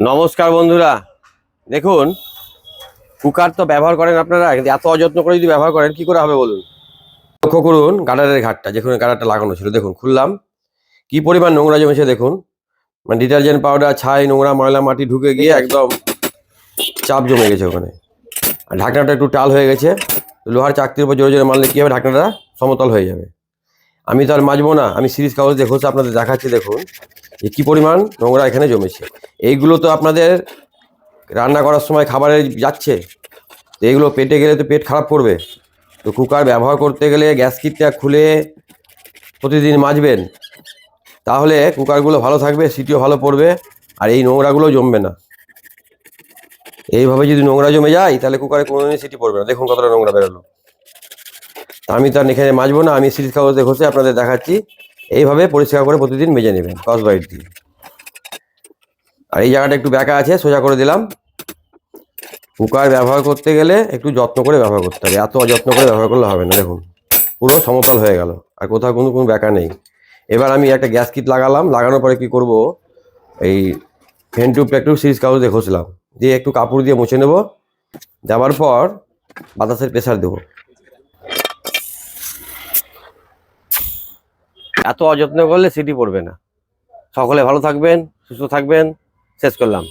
নমস্কার বন্ধুরা। দেখুন, কুকার তো ব্যবহার করেন আপনারা, কিন্তু এত অযত্ন করে যদি ব্যবহার করেন, কি করে হবে বলুন? লক্ষ্য করুন গাডারের ঘাটটা, যেখানে গাডারটা লাগানো ছিল। দেখুন, খুললাম। কি পরিমাণ নোংরা জমেছে দেখুন। মানে ডিটারজেন্ট পাউডার, ছাই, নোংরা, ময়লা, মাটি ঢুকে গিয়ে একদম চাপ জমে গেছে ওখানে। আর ঢাকনাটা একটু টাল হয়ে গেছে। লোহার চাকতির উপর জোরে জোরে মারলে কী হবে ঢাকনাটা সমতল হয়ে যাবে? আমি তো আর মাজবো না। আমি সিরিজ কাগজ দেখো আপনাদের দেখাচ্ছি, দেখুন। যে কী পরিমাণ নোংরা এখানে জমেছে। এইগুলো তো আপনাদের রান্না করার সময় খাবারে যাচ্ছে। তো এইগুলো পেটে গেলে তো পেট খারাপ করবে। তো কুকার ব্যবহার করতে গেলে গ্যাস কিটটা খুলে প্রতিদিন মাজবেন। তাহলে কুকারগুলো ভালো থাকবে, সিটিও ভালো পড়বে, আর এই নোংরাগুলো জমবে না। এইভাবে যদি নোংরা জমে যায়, তাহলে কুকারে কোনোদিনই সিটি পড়বে না। দেখুন কতটা নোংরা বেরোলো। আমি তো আর এখানে মাজবো না, আমি সিরিজ কাগজে ঘষে আপনাদের দেখাচ্ছি। এইভাবে পরিষ্কার করে প্রতিদিন মেজে নেবেন কস বাইট দিয়ে। আর এই জায়গাটা একটু ব্যাকা আছে, সোজা করে দিলাম। কুকার ব্যবহার করতে গেলে একটু যত্ন করে ব্যবহার করতে হবে। এত অযত্ন করে ব্যবহার করলে হবে না, দেখুন। পুরো সমতল হয়ে গেল, আর কোথাও কোনো কোনো ব্যাকা নেই। এবার আমি একটা গ্যাস কিট লাগালাম, লাগানোর পরে কি করব? এই ফ্যান টিউবটা একটু সিরিজ কাগজ দিয়ে দিয়ে একটু কাপড় দিয়ে মুছে নেব। দেওয়ার পর বাতাসের প্রেশার দেবো। এত অযত্ন করলে সিটি পড়বে না। সকলে ভালো থাকবেন সুস্থ থাকবেন। শেষ করলাম।